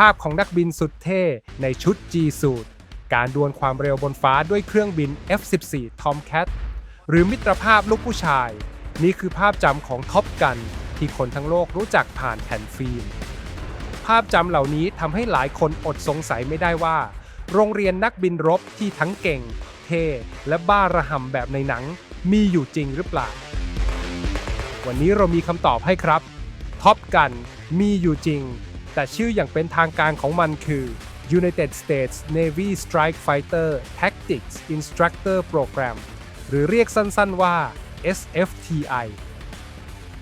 ภาพของนักบินสุดเท่ในชุด G สูตการดวลความเร็วบนฟ้าด้วยเครื่องบิน F-14 Tomcat หรือมิตรภาพลูกผู้ชาย นี่คือภาพจำของท็อปกัน ที่คนทั้งโลกรู้จักผ่านแผ่นฟิล์ม ภาพจำเหล่านี้ทำให้หลายคนอดสงสัยไม่ได้ว่า โรงเรียนนักบินรบที่ทั้งเก่ง เท่ และบ้าระห่ำแบบในหนัง มีอยู่จริงหรือเปล่า วันนี้เรามีคำตอบให้ครับท็อปกันมีอยู่จริง แต่ชื่ออย่างเป็นทางการของมันคือ United States Navy Strike Fighter Tactics Instructor Program หรือเรียกสั้นๆว่า SFTI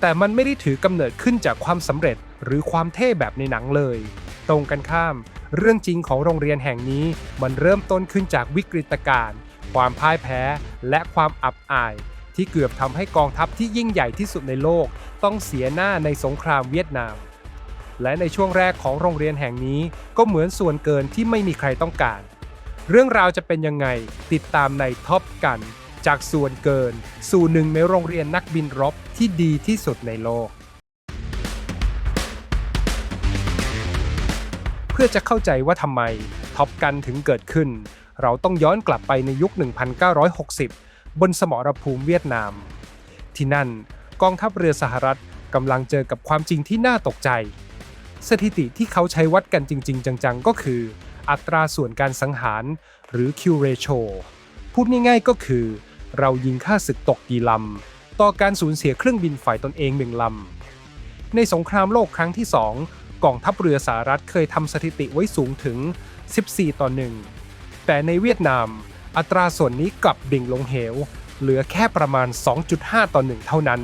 แต่มันไม่ได้ถือกำเนิดขึ้นจากความสำเร็จหรือความเท่แบบในหนังเลย ตรงกันข้าม เรื่องจริงของโรงเรียนแห่งนี้มันเริ่มต้นขึ้นจากวิกฤตการณ์ความพ่ายแพ้ และความอับอาย ที่เกือบทำให้กองทัพที่ยิ่งใหญ่ที่สุดในโลก ต้องเสียหน้าในสงครามเวียดนาม และในช่วงแรกของโรงเรียนแห่งนี้ก็เหมือนส่วนเกินที่ไม่มีใครต้องการ เรื่องราวจะเป็นยังไงติดตามในท็อปกัน จากส่วนเกิน สู่หนึ่งในโรงเรียนนักบินรบที่ดีที่สุดในโลก เพื่อจะเข้าใจว่าทำไมท็อปกันถึงเกิดขึ้น เราต้องย้อนกลับไปในยุค 1960 บนสมรภูมิเวียดนาม ที่นั่นกองทัพเรือสหรัฐกำลังเจอกับความจริงที่น่าตกใจ สถิติที่เขาใช้วัดกันจริง ๆ จังๆ ก็คือ อัตราส่วนการสังหารหรือ Q ratio พูดง่ายๆก็คือ เรายิงค่าศึกตกกี่ลำ ต่อการสูญเสียเครื่องบินฝ่ายตนเองหนึ่งลำ ในสงครามโลกครั้งที่ 2 กองทัพเรือสหรัฐเคยทำสถิติไว้สูงถึง 14 ต่อ 1 แต่ในเวียดนาม อัตราส่วนนี้กลับดิ่งลงเหว เหลือแค่ประมาณ 2.5 ต่อ 1 เท่านั้น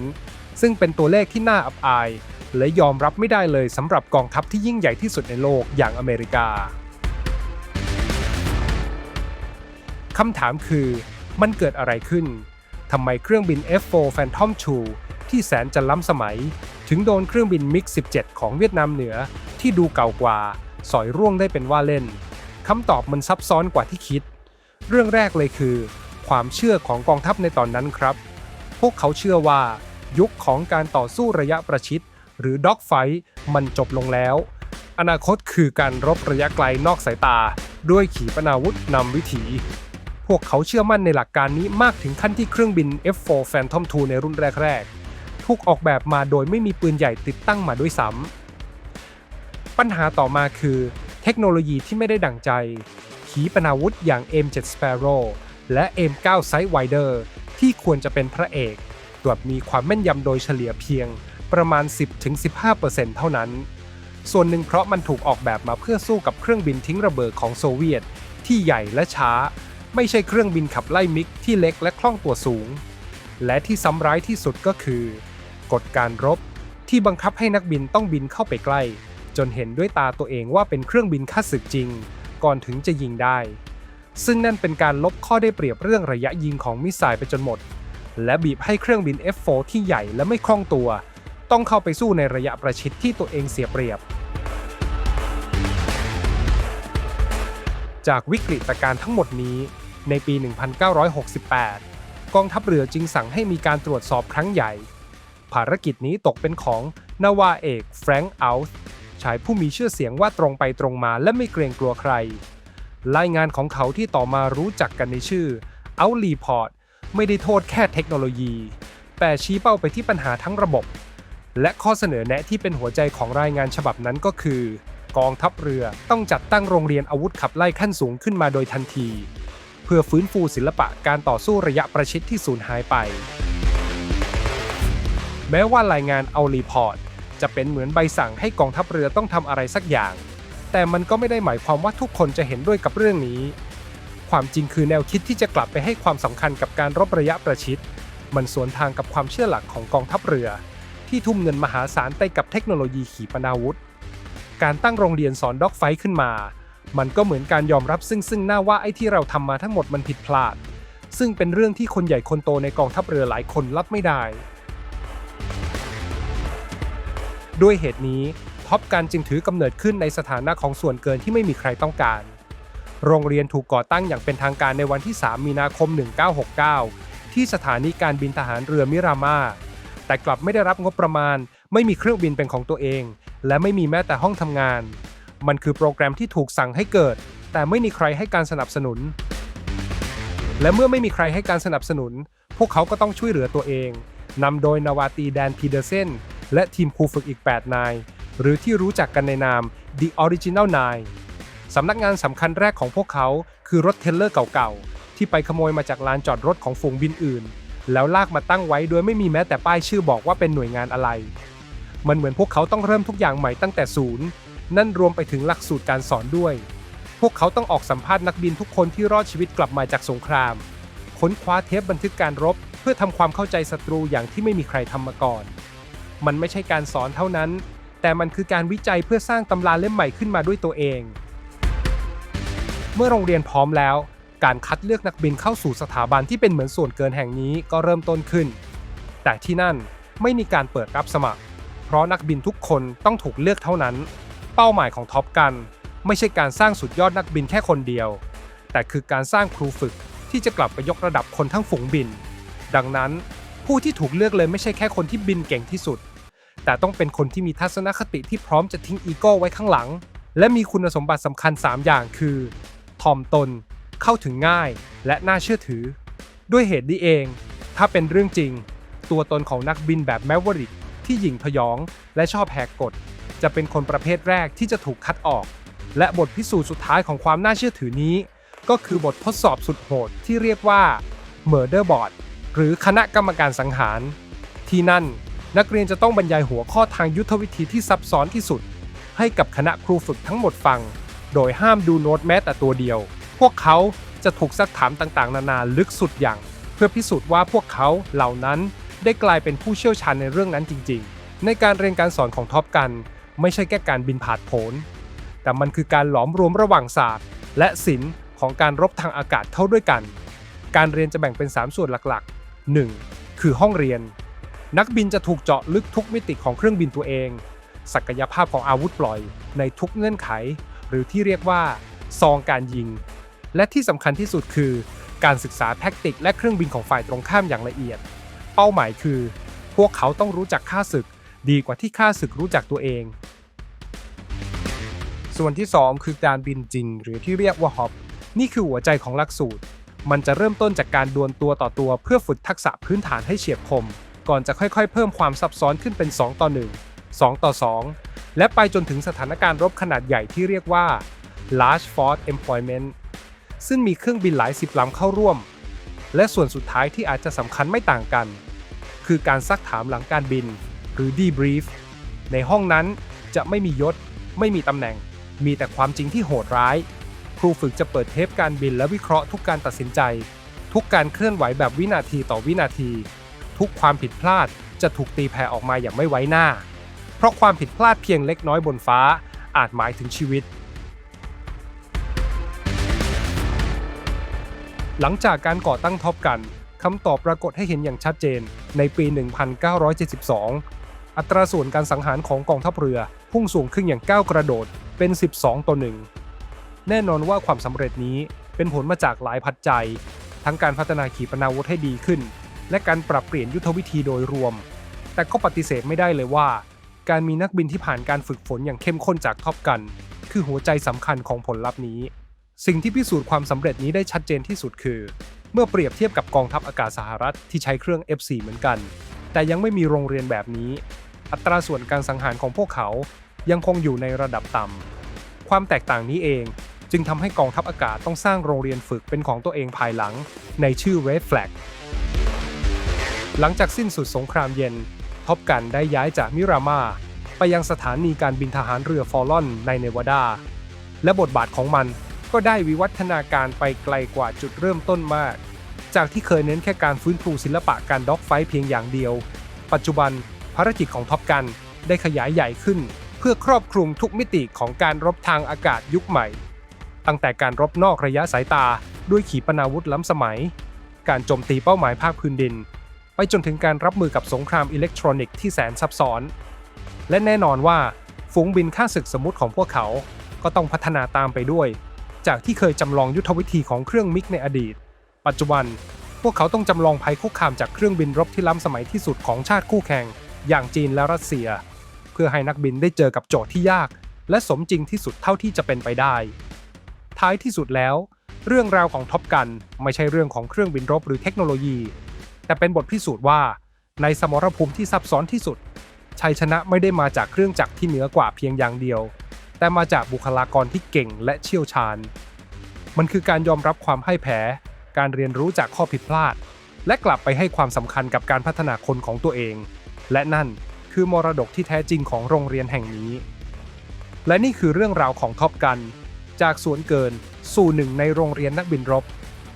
ซึ่งเป็นตัวเลขที่น่าอับอาย และยอมรับไม่ได้เลยสำหรับกองทัพที่ยิ่งใหญ่ที่สุดในโลกอย่างอเมริกาคำถามคือมันเกิดอะไรขึ้นทำไมเครื่องบิน F4 Phantom II ที่แสนจะล้ำสมัย ถึงโดนเครื่องบินมิก 17 ของเวียดนามเหนือที่ดูเก่ากว่า สอยร่วงได้เป็นว่าเล่นคำตอบมันซับซ้อนกว่าที่คิด เรื่องแรกเลยคือ ความเชื่อของกองทัพในตอนนั้นครับ พวกเขาเชื่อว่า ยุคของการต่อสู้ระยะประชิด หรือด็อกไฟมันจบลงแล้ว อนาคตคือการรบระยะไกลนอกสายตา ด้วยขีปนาวุธนำวิถี พวกเขาเชื่อมั่นในหลักการนี้มากถึงขั้นที่เครื่องบิน F4 Phantom II ในรุ่นแรกๆ ถูกออกแบบมาโดยไม่มีปืนใหญ่ติดตั้งมาด้วยซ้ำปัญหาต่อมาคือ เทคโนโลยีที่ไม่ได้ดั่งใจ ขีปนาวุธอย่าง M7 Sparrow และ M9 Sidewinder ที่ควรจะเป็นพระเอกกลับมีความแม่นยำโดยเฉลี่ยเพียง ประมาณ 10-15%เท่านั้น ส่วนหนึ่งเพราะมันถูกออกแบบมาเพื่อสู้กับเครื่องบินทิ้งระเบิดของโซเวียต ที่ใหญ่และช้า ไม่ใช่เครื่องบินขับไล่มิกที่เล็กและคล่องตัวสูง และที่ซ้ำร้ายที่สุดก็คือ กฎการรบ ที่บังคับให้นักบินต้องบินเข้าไปใกล้ จนเห็นด้วยตาตัวเองว่าเป็นเครื่องบินค่าศึกจริง ก่อนถึงจะยิงได้ ซึ่งนั่นเป็นการลบข้อได้เปรียบเรื่องระยะยิงของมิสไซล์ไปจนหมดและบีบให้เครื่องบิน F4 ที่ใหญ่และไม่คล่องตัว ต้องเข้าไปสู้ในระยะประชิดที่ตัวเองเสียเปรียบ จากวิกฤตการณ์ทั้งหมดนี้ ในปี 1968 กองทัพเรือจึงสั่งให้มีการตรวจสอบครั้งใหญ่ ภารกิจนี้ตกเป็นของนาวาเอกแฟรงค์อัลส์ชายผู้มีชื่อเสียงว่าตรงไปตรงมาและไม่เกรงกลัวใคร รายงานของเขาที่ต่อมารู้จักกันในชื่อเอาลีพอร์ตไม่ได้โทษแค่เทคโนโลยี แต่ชี้เป้าไปที่ปัญหาทั้งระบบ และข้อเสนอแนะที่เป็นหัวใจของรายงานฉบับนั้นก็คือ กองทัพเรือต้องจัดตั้งโรงเรียนอาวุธขับไล่ขั้นสูงขึ้นมาโดยทันที เพื่อฟื้นฟูศิลปะการต่อสู้ระยะประชิดที่สูญหายไป แม้ว่ารายงานเอารีพอร์ต จะเป็นเหมือนใบสั่งให้กองทัพเรือต้องทำอะไรสักอย่าง แต่มันก็ไม่ได้หมายความว่าทุกคนจะเห็นด้วยกับเรื่องนี้ ความจริงคือแนวคิดที่จะกลับไปให้ความสำคัญกับการรบระยะประชิด มันสวนทางกับความเชื่อหลักของกองทัพเรือ ที่ทุ่มเงินมหาศาลไปกับเทคโนโลยีขีปนาวุธ การตั้งโรงเรียนสอนด็อกไฟขึ้นมา มันก็เหมือนการยอมรับซึ่งซึ่งหน้าว่าไอ้ที่เราทำมาทั้งหมดมันผิดพลาด ซึ่งเป็นเรื่องที่คนใหญ่คนโตในกองทัพเรือหลายคนรับไม่ได้ ด้วยเหตุนี้ท็อปกันจึงถือกำเนิดขึ้นในสถานะของส่วนเกินที่ไม่มีใครต้องการ โรงเรียนถูกก่อตั้งอย่างเป็นทางการในวันที่ 3 มีนาคม 1969 ที่สถานีการบินทหารเรือมิรามา แต่กลับไม่ได้รับงบประมาณ ไม่มีเครื่องบินเป็นของตัวเอง และไม่มีแม้แต่ห้องทำงาน มันคือโปรแกรมที่ถูกสั่งให้เกิด แต่ไม่มีใครให้การสนับสนุน และเมื่อไม่มีใครให้การสนับสนุน พวกเขาก็ต้องช่วยเหลือตัวเองนำโดยนาวาตีแดนพีเดอร์เซนและทีมครูฝึกอีก 8 นาย หรือที่รู้จักกันในนาม The Original Nine สำนักงานสำคัญแรกของพวกเขาคือรถเทเลอร์เก่าๆ ที่ไปขโมยมาจากลานจอดรถของฝูงบินอื่น แล้วลากมาตั้งไว้โดยไม่มีแม้แต่ป้ายชื่อบอกว่าเป็นหน่วยงานอะไร มันเหมือนพวกเขาต้องเริ่มทุกอย่างใหม่ตั้งแต่ศูนย์ นั่นรวมไปถึงหลักสูตรการสอนด้วย พวกเขาต้องออกสัมภาษณ์นักบินทุกคนที่รอดชีวิตกลับมาจากสงคราม ค้นคว้าเทปบันทึกการรบ เพื่อทำความเข้าใจศัตรูอย่างที่ไม่มีใครทำมาก่อน มันไม่ใช่การสอนเท่านั้น แต่มันคือการวิจัยเพื่อสร้างตำราเล่มใหม่ขึ้นมาด้วยตัวเอง เมื่อโรงเรียนพร้อมแล้ว การคัดเลือกนักบินเข้าสู่สถาบันที่เป็นเหมือนส่วนเกินแห่งนี้ก็เริ่มต้นขึ้น แต่ที่นั่นไม่มีการเปิดรับสมัคร เพราะนักบินทุกคนต้องถูกเลือกเท่านั้น เป้าหมายของท็อปกัน ไม่ใช่การสร้างสุดยอดนักบินแค่คนเดียว แต่คือการสร้างครูฝึกที่จะกลับไปยกระดับคนทั้งฝูงบิน ดังนั้นผู้ที่ถูกเลือกเลยไม่ใช่แค่คนที่บินเก่งที่สุด แต่ต้องเป็นคนที่มีทัศนคติที่พร้อมจะทิ้งอีโก้ไว้ข้างหลัง และมีคุณสมบัติสำคัญ 3 อย่างคือถ่อมตน เข้าถึงง่ายและน่าเชื่อถือ ด้วยเหตุนี้เอง ถ้าเป็นเรื่องจริง ตัวตนของนักบินแบบแมวริกที่หยิ่งพยองและชอบแหกกฎ จะเป็นคนประเภทแรกที่จะถูกคัดออก และบทพิสูจน์สุดท้ายของความน่าเชื่อถือนี้ ก็คือบททดสอบสุดโหดที่เรียกว่า Murder Board หรือคณะกรรมการสังหาร ที่นั่นนักเรียนจะต้องบรรยายหัวข้อทางยุทธวิธีที่ซับซ้อนที่สุด ให้กับคณะครูฝึกทั้งหมดฟัง โดยห้ามดูโน้ตแม้แต่ตัวเดียว พวกเขาจะถูกซักถามต่างๆ นานาลึกสุดอย่าง เพื่อพิสูจน์ว่าพวกเขาเหล่านั้นได้กลายเป็นผู้เชี่ยวชาญในเรื่องนั้นจริง ๆ ในการเรียนการสอนของท็อปกัน ไม่ใช่แค่การบินผาดโผนแต่มันคือการหลอมรวมระหว่างศาสตร์ และศิลป์ของการรบทางอากาศเข้าด้วยกัน การเรียนจะแบ่งเป็น 3 ส่วนหลักๆ 1. คือห้องเรียน นักบินจะถูกเจาะลึกทุกมิติของเครื่องบินตัวเอง ศักยภาพของอาวุธปล่อยในทุกเงื่อนไข หรือที่เรียกว่าซองการยิง และที่สำคัญที่สุดคือ การศึกษาแท็กติก และเครื่องบินของฝ่ายตรงข้ามอย่างละเอียด เป้าหมายคือ พวกเขาต้องรู้จักค่าศึก ดีกว่าที่ค่าศึกรู้จักตัวเอง ส่วนที่ 2 คือการบินจริง หรือที่เรียกว่าฮอปนี่คือหัวใจของหลักสูตร มันจะเริ่มต้นจากการดวลตัวต่อตัวเพื่อฝึกทักษะพื้นฐานให้เฉียบคม ก่อนจะค่อยๆ เพิ่มความซับซ้อนขึ้นเป็น 2 ต่อ 1 2 ต่อ 2 และไปจนถึงสถานการณ์รบขนาดใหญ่ที่เรียกว่า large force employment ซึ่งมีเครื่องบินหลายสิบลำเข้าร่วม และส่วนสุดท้ายที่อาจจะสำคัญไม่ต่างกัน คือการซักถามหลังการบิน หรือ debrief ในห้องนั้นจะไม่มียศ ไม่มีตำแหน่ง มีแต่ความจริงที่โหดร้าย ครูฝึกจะเปิดเทปการบินและวิเคราะห์ทุกการตัดสินใจ ทุกการเคลื่อนไหวแบบวินาทีต่อวินาที ทุกความผิดพลาดจะถูกตีแผ่ออกมาอย่างไม่ไว้หน้า เพราะความผิดพลาดเพียงเล็กน้อยบนฟ้าอาจหมายถึงชีวิต หลังจากการก่อตั้งท็อปกันคำตอบปรากฏให้เห็นอย่างชัดเจนในปี 1972 อัตราส่วนการสังหารของกองทัพเรือพุ่งสูงขึ้นอย่างก้าวกระโดดเป็น 12 ต่อ 1 แน่นอนว่าความสำเร็จนี้เป็นผลมาจากหลายปัจจัย ทั้งการพัฒนาขีปนาวุธให้ดีขึ้น และการปรับเปลี่ยนยุทธวิธีโดยรวม แต่ก็ปฏิเสธไม่ได้เลยว่า การมีนักบินที่ผ่านการฝึกฝนอย่างเข้มข้นจากท็อปกัน คือหัวใจสำคัญของผลลัพธ์นี้ สิ่งที่พิสูจน์ความสำเร็จนี้ได้ชัดเจนที่สุดคือ เมื่อเปรียบเทียบกับกองทัพอากาศสหรัฐที่ใช้เครื่อง F4 เหมือนกัน แต่ยังไม่มีโรงเรียนแบบนี้ อัตราส่วนการสังหารของพวกเขายังคงอยู่ในระดับต่ำความแตกต่างนี้เองจึงทำให้กองทัพอากาศต้องสร้างโรงเรียนฝึกเป็นของตัวเองภายหลัง ในชื่อ Red Flag หลังจากสิ้นสุดสงครามเย็นท็อปกันได้ย้ายจากมิรามาไปยังสถานีการบินทหารเรือฟอลลอนในเนวาดา และบทบาทของมัน ก็ได้วิวัฒนาการไปไกลกว่าจุดเริ่มต้นมาก จากที่เคยเน้นแค่การฟื้นฟูศิลปะการด็อกไฟเพียงอย่างเดียว ปัจจุบันภารกิจของท็อปกันได้ขยายใหญ่ขึ้น เพื่อครอบคลุมทุกมิติของการรบทางอากาศยุคใหม่ ตั้งแต่การรบนอกระยะสายตาด้วยขีปนาวุธล้ำสมัย การโจมตีเป้าหมายภาคพื้นดิน ไปจนถึงการรับมือกับสงครามอิเล็กทรอนิกส์ที่แสนซับซ้อน และแน่นอนว่าฝูงบินค่าศึกสมมติของพวกเขา ก็ต้องพัฒนาตามไปด้วย จากที่เคยจำลองยุทธวิธีของเครื่องมิกในอดีต ปัจจุบัน พวกเขาต้องจำลองภัยคุกคามจากเครื่องบินรบที่ล้ำสมัยที่สุดของชาติคู่แข่ง อย่างจีนและรัสเซีย เพื่อให้นักบินได้เจอกับโจทย์ที่ยาก และสมจริงที่สุดเท่าที่จะเป็นไปได้ ท้ายที่สุดแล้ว เรื่องราวของท็อปกันไม่ใช่เรื่องของเครื่องบินรบหรือเทคโนโลยี แต่เป็นบทพิสูจน์ว่า ในสมรภูมิที่ซับซ้อนที่สุดชัยชนะไม่ได้มาจากเครื่องจักรที่เหนือกว่าเพียงอย่างเดียว แต่มาจากบุคลากรที่เก่งและเชี่ยวชาญ มันคือการยอมรับความพ่ายแพ้ การเรียนรู้จากข้อผิดพลาด และกลับไปให้ความสำคัญกับการพัฒนาคนของตัวเอง และนั่นคือมรดกที่แท้จริงของโรงเรียนแห่งนี้ และนี่คือเรื่องราวของท็อปกัน จากสวนเกินสู่หนึ่งในโรงเรียนนักบินรบ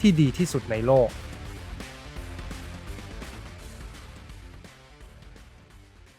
ที่ดีที่สุดในโลก